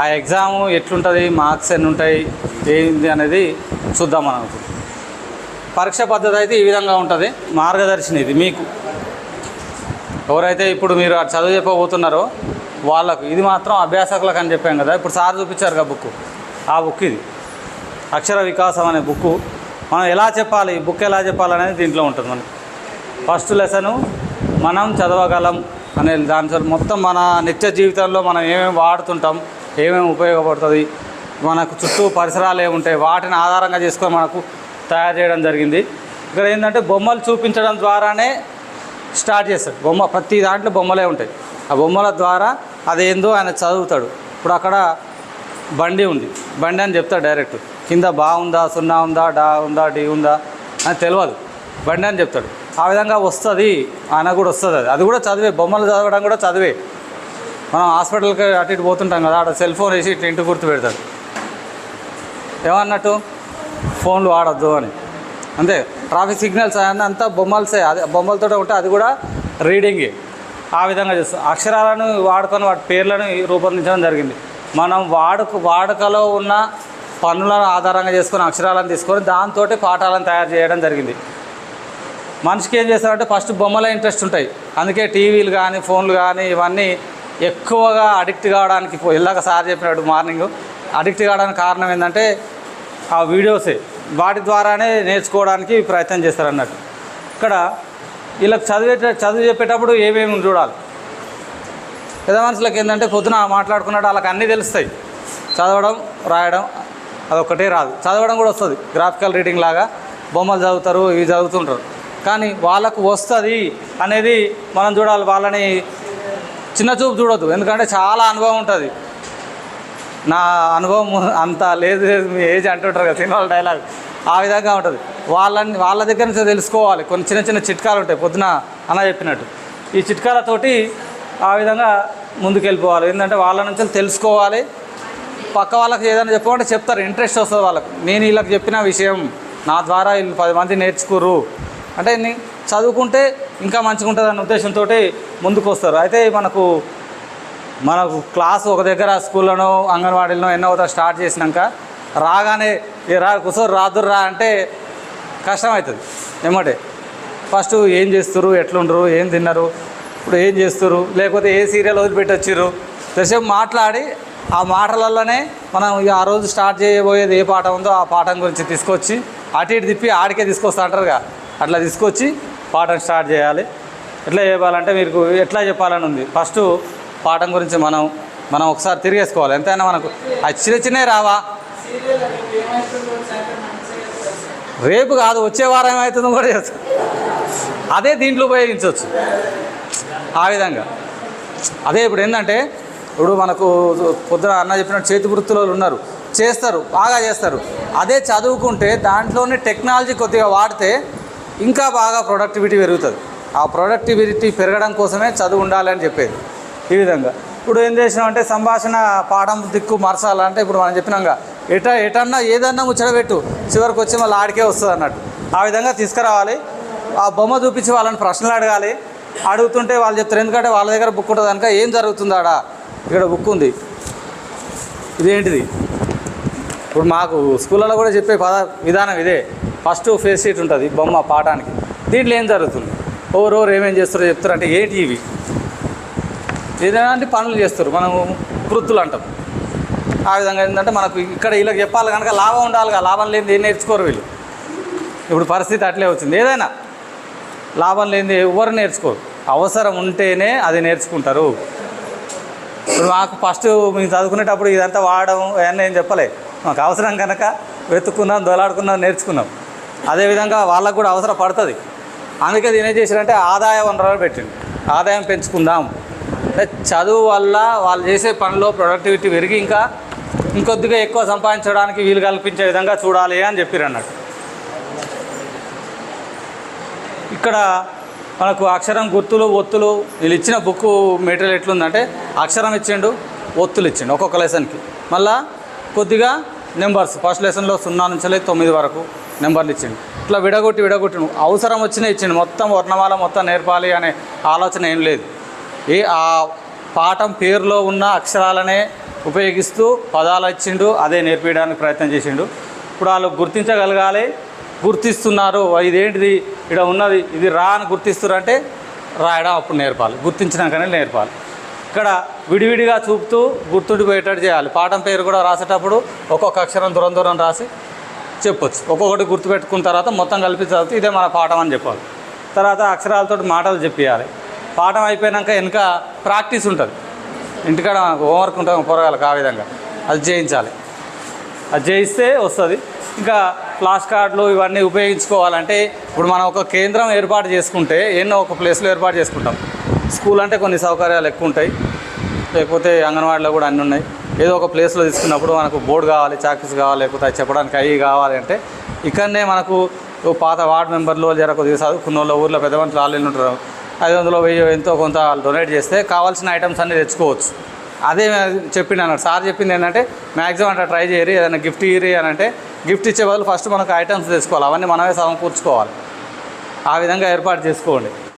ఆ ఎగ్జామ్ ఎట్లుంటుంది మార్క్స్ ఎన్ని ఉంటాయి ఏంది అనేది చూద్దాం మనం. పరీక్ష పద్ధతి అయితే ఈ విధంగా ఉంటుంది. మార్గదర్శిని ఇది మీకు. ఎవరైతే ఇప్పుడు మీరు అటు చదువు చెప్పబోతున్నారో వాళ్ళకు ఇది మాత్రం అభ్యాసకులకు అని చెప్పాం కదా. ఇప్పుడు సార్ చూపించారు కదా బుక్ ఆ బుక్ ఇది. అక్షర వికాసం అనే బుక్ మనం ఎలా చెప్పాలి ఈ బుక్ ఎలా చెప్పాలనేది దీంట్లో ఉంటుంది మనకి. ఫస్ట్ లెసను మనం చదవగలం అనే దాని మొత్తం మన నిత్య జీవితంలో మనం ఏమేమి వాడుతుంటాం ఏమేమి ఉపయోగపడుతుంది మనకు చుట్టూ పరిసరాలు ఏముంటాయి వాటిని ఆధారంగా చేసుకొని మనకు తయారు చేయడం జరిగింది. ఇక్కడ ఏంటంటే బొమ్మలు చూపించడం ద్వారానే స్టార్ట్ చేస్తాడు బొమ్మ ప్రతి దాంట్లో బొమ్మలే ఉంటాయి. ఆ బొమ్మల ద్వారా అదేందో ఆయన చదువుతాడు. ఇప్పుడు అక్కడ బండి ఉంది. బండి అని చెప్తాడు డైరెక్ట్. కింద బాగుందా సున్నా ఉందా డా ఉందా డి ఉందా అని తెలియదు బండి అని చెప్తాడు. ఆ విధంగా వస్తుంది ఆయన కూడా వస్తుంది అది. అది కూడా చదివే బొమ్మలు చదవడం కూడా చదివే. మనం హాస్పిటల్కి అటు ఇటు పోతుంటాం కదా అక్కడ సెల్ ఫోన్ వేసి ఇట్లా ఇంటి గుర్తు పెడతాడు ఏమన్నట్టు? ఫోన్లు వాడద్దు అని. అంతే. ట్రాఫిక్ సిగ్నల్స్ అన్నీ అంతా బొమ్మలసే. అదే బొమ్మలతో ఉంటే అది కూడా రీడింగే. ఆ విధంగా చేస్తాం. అక్షరాలను వాడుకొని వాటి పేర్లను రూపొందించడం జరిగింది. మనం వాడుక వాడుకలో ఉన్న పనులను ఆధారంగా చేసుకొని అక్షరాలను తీసుకొని దాంతో పాఠాలను తయారు చేయడం జరిగింది. మనిషికి ఏం చేస్తారంటే ఫస్ట్ బొమ్మల ఇంట్రెస్ట్ ఉంటాయి. అందుకే టీవీలు కానీ ఫోన్లు కానీ ఇవన్నీ ఎక్కువగా అడిక్ట్ కావడానికి ఇలాగ సార్ చెప్పినట్టు మార్నింగ్. అడిక్ట్ కావడానికి కారణం ఏంటంటే ఆ వీడియోసే. వాటి ద్వారానే నేర్చుకోవడానికి ప్రయత్నం చేస్తారు అన్నట్టు ఇక్కడ వీళ్ళకి చదివే చదువు చెప్పేటప్పుడు ఏమేమి చూడాలి? పెద్ద మనుషులకు ఏంటంటే పొద్దున మాట్లాడుకున్నట్టు వాళ్ళకి అన్నీ తెలుస్తాయి. చదవడం రాయడం అదొక్కటే రాదు. చదవడం కూడా వస్తుంది. గ్రాఫికల్ రీడింగ్ లాగా బొమ్మలు చదువుతారు ఇవి చదువుతుంటారు. కానీ వాళ్ళకు వస్తుంది అనేది మనం చూడాలి. వాళ్ళని చిన్న చూపు చూడొద్దు. ఎందుకంటే చాలా అనుభవం ఉంటుంది. నా అనుభవం అంత లేదు లేదు మీ ఏజ్ అంటుంటారు కదా సినిమాల డైలాగ్. ఆ విధంగా ఉంటుంది. వాళ్ళని వాళ్ళ దగ్గర నుంచి తెలుసుకోవాలి. కొన్ని చిన్న చిన్న చిట్కాలు ఉంటాయి. పొద్దున అన్న చెప్పినట్టు. ఈ చిట్కాలతోటి ఆ విధంగా ముందుకు వెళ్ళిపోవాలి ఏంటంటే వాళ్ళ నుంచి తెలుసుకోవాలి. పక్క వాళ్ళకి ఏదైనా చెప్పమంటే చెప్తారు. ఇంట్రెస్ట్ వస్తుంది వాళ్ళకి. నేను వీళ్ళకి చెప్పిన విషయం నా ద్వారా వీళ్ళు పది మంది నేర్చుకోరు అంటే చదువుకుంటే ఇంకా మంచిగా ఉంటుంది అన్న ఉద్దేశంతో ముందుకు వస్తారు అయితే మనకు మనకు క్లాస్ ఒక దగ్గర స్కూల్లోనో అంగన్వాడీలోనో ఎన్నో అవుతా స్టార్ట్ చేసినాక రాగానే "ఏ రా కూర్చోరు రాదురు రా అంటే కష్టం అవుతుంది ఏమంటే ఫస్ట్ ఏం చేస్తారు ఎట్లుండరు ఏం తిన్నారు ఇప్పుడు ఏం చేస్తారు లేకపోతే ఏ సీరియల్ వదిలిపెట్టి వచ్చిర్రు కాసేపు మాట్లాడి ఆ మాటలలోనే మనం ఆ రోజు స్టార్ట్ చేయబోయేది ఏ పాఠం ఉందో ఆ పాఠం గురించి తీసుకొచ్చి అటు ఇటు తిప్పి ఆడికే తీసుకొస్తా అంటారుగా. అట్లా తీసుకొచ్చి పాఠం స్టార్ట్ చేయాలి. ఎట్లా చెప్పాలంటే మీకు ఎట్లా చెప్పాలని ఉంది. ఫస్ట్ పాఠం గురించి మనం మనం ఒకసారి తిరిగేసుకోవాలి. ఎంతైనా మనకు అది చిన్న చిన్నవి రావా? రేపు కాదు వచ్చే వారం ఏమవుతుందో కూడా చేస్తాం అదే దీంట్లో ఉపయోగించవచ్చు. ఆ విధంగా. అదే ఇప్పుడు ఏంటంటే ఇప్పుడు మనకు పొద్దున అన్న చెప్పినట్టు చేతి వృత్తులు ఉన్నారు. చేస్తారు బాగా చేస్తారు. అదే చదువుకుంటే దాంట్లోనే టెక్నాలజీ కొద్దిగా వాడితే ఇంకా బాగా ప్రొడక్టివిటీ పెరుగుతుంది. ఆ ప్రొడక్టివిటీ పెరగడం కోసమే చదువు ఉండాలి అని చెప్పేది. ఈ విధంగా. ఇప్పుడు ఏం చేసినామంటే సంభాషణ పాఠం దిక్కు మార్చాలంటే ఇప్పుడు మనం చెప్పినాక ఎట ఎటన్నా ఏదన్నా ముచ్చటపెట్టు చివరికి వచ్చి మళ్ళీ ఆడికే వస్తుంది అన్నట్టు. ఆ విధంగా తీసుకురావాలి. ఆ బొమ్మ చూపించి వాళ్ళని ప్రశ్నలు అడగాలి. అడుగుతుంటే వాళ్ళు చెప్తారు. ఎందుకంటే వాళ్ళ దగ్గర బుక్ ఉంటుంది కనుక ఏం జరుగుతుంది ఆడ? ఇక్కడ బుక్ ఉంది. ఇదేంటిది? ఇప్పుడు మాకు స్కూళ్ళలో కూడా చెప్పే పద విధానం ఇదే. ఫస్ట్ ఫేస్ షీట్ ఉంటుంది బొమ్మ పాఠానికి. దీంట్లో ఏం జరుగుతుంది? ఎవరెవరు ఏమేం చేస్తారో చెప్తారు అంటే ఏంటి ఇవి ఏదైనా పనులు చేస్తారు. మనం వృత్తులు అంటాం. ఆ విధంగా ఏంటంటే మనకు ఇక్కడ ఇలా చెప్పాలి కనుక లాభం ఉండాలిగా. లాభం లేనిది ఏం నేర్చుకోరు వీళ్ళు. ఇప్పుడు పరిస్థితి అట్లే వచ్చింది. ఏదైనా లాభం లేనిది ఎవరు నేర్చుకోరు. అవసరం ఉంటేనే అది నేర్చుకుంటారు. ఇప్పుడు మాకు ఫస్ట్ మేము చదువుకునేటప్పుడు ఇదంతా వాడడం అవన్నీ ఏం చెప్పలే. మాకు అవసరం కనుక వెతుక్కున్నాం దొలాడుకున్నాం నేర్చుకున్నాం. అదేవిధంగా వాళ్ళకు కూడా అవసరం పడుతుంది. అందుకే దీని ఏం చేశారంటే ఆదాయ వనరులు పెట్టింది ఆదాయం పెంచుకుందాం. చదువు వల్ల వాళ్ళు చేసే పనిలో ప్రొడక్టివిటీ పెరిగి ఇంకా ఇంకొద్దిగా ఎక్కువ సంపాదించడానికి వీలు కల్పించే విధంగా చూడాలి అని చెప్పారు అన్నట్టు. ఇక్కడ మనకు అక్షరం గుర్తులు ఒత్తులు వీళ్ళు ఇచ్చిన బుక్ మెటీరియల్ ఎట్లుందంటే అక్షరం ఇచ్చిండు ఒత్తులు ఇచ్చిండు ఒక్కొక్క లెసన్కి మళ్ళా కొద్దిగా నెంబర్స్. ఫస్ట్ లెసన్లో సున్నా నుంచి తొమ్మిది వరకు. నెంబర్లు ఇచ్చిండు. ఇట్లా విడగొట్టి విడగొట్టి అవసరం వచ్చిన ఇచ్చిండు. మొత్తం వర్ణమాల మొత్తం నేర్పాలి అనే ఆలోచన ఏం లేదు. ఏ ఆ పాఠం పేరులో ఉన్న అక్షరాలనే ఉపయోగిస్తూ పదాలు ఇచ్చిండు. అదే నేర్పించడానికి ప్రయత్నం చేసిండు. ఇప్పుడు వాళ్ళు గుర్తించగలగాలి. గుర్తిస్తున్నారు. ఇదేంటిది? ఇక్కడ ఉన్నది. ఇది రా అని గుర్తిస్తున్నారంటే రాయడం అప్పుడు నేర్పాలి. గుర్తించినాకనే నేర్పాలి. ఇక్కడ విడివిడిగా చూపుతూ గుర్తుండిపోయేటట్టు చేయాలి. పాఠం పేరు కూడా రాసేటప్పుడు ఒక్కొక్క అక్షరం దూరం దూరం రాసి చెప్పొచ్చు. ఒక్కొక్కటి గుర్తుపెట్టుకున్న తర్వాత మొత్తం కలిపి చదివితే ఇదే మన పాఠం అని చెప్పాలి. తర్వాత అక్షరాలతో మాటలు చెప్పియాలి. పాఠం అయిపోయాక వెనుక ప్రాక్టీస్ ఉంటుంది. ఇంటికాడ హోంవర్క్ ఉంటుంది పొరగాలకు ఆ విధంగా. అది చేయించాలి. అది చేయిస్తే వస్తుంది. ఇంకా ఫ్లాష్ కార్డులు ఇవన్నీ ఉపయోగించుకోవాలంటే ఇప్పుడు మనం ఒక కేంద్రం ఏర్పాటు చేసుకుంటే ఎన్నో ఒక ప్లేస్లో ఏర్పాటు చేసుకుంటాం. స్కూల్ అంటే కొన్ని సౌకర్యాలు ఎక్కువ ఉంటాయి. లేకపోతే అంగన్వాడీలో కూడా అన్నీ ఉన్నాయి. ఏదో ఒక ప్లేస్లో తీసుకున్నప్పుడు మనకు బోర్డు కావాలి చాకీస్ కావాలి లేకపోతే చెప్పడానికి అవి కావాలి అంటే ఇక్కడనే మనకు పాత వార్డు మెంబర్లు జర కొద్దిగా చదువుకున్న వాళ్ళు ఊర్లో పెద్ద మంత్రులు వాళ్ళు ఉంటారు ఐదు వందలు వెయ్యి ఎంతో కొంత డొనేట్ చేస్తే కావాల్సిన ఐటమ్స్ అన్నీ తెచ్చుకోవచ్చు. అదే చెప్పింది అన్నాడు. సార్ చెప్పింది ఏంటంటే మ్యాక్సిమం అట్లా ట్రై చేయరు ఏదైనా గిఫ్ట్ ఇయ్యరి అని అంటే గిఫ్ట్ ఇచ్చే బదులు ఫస్ట్ మనకు ఐటమ్స్ తెచ్చుకోవాలి అవన్నీ మనమే సమకూర్చుకోవాలి. ఆ విధంగా ఏర్పాటు చేసుకోండి.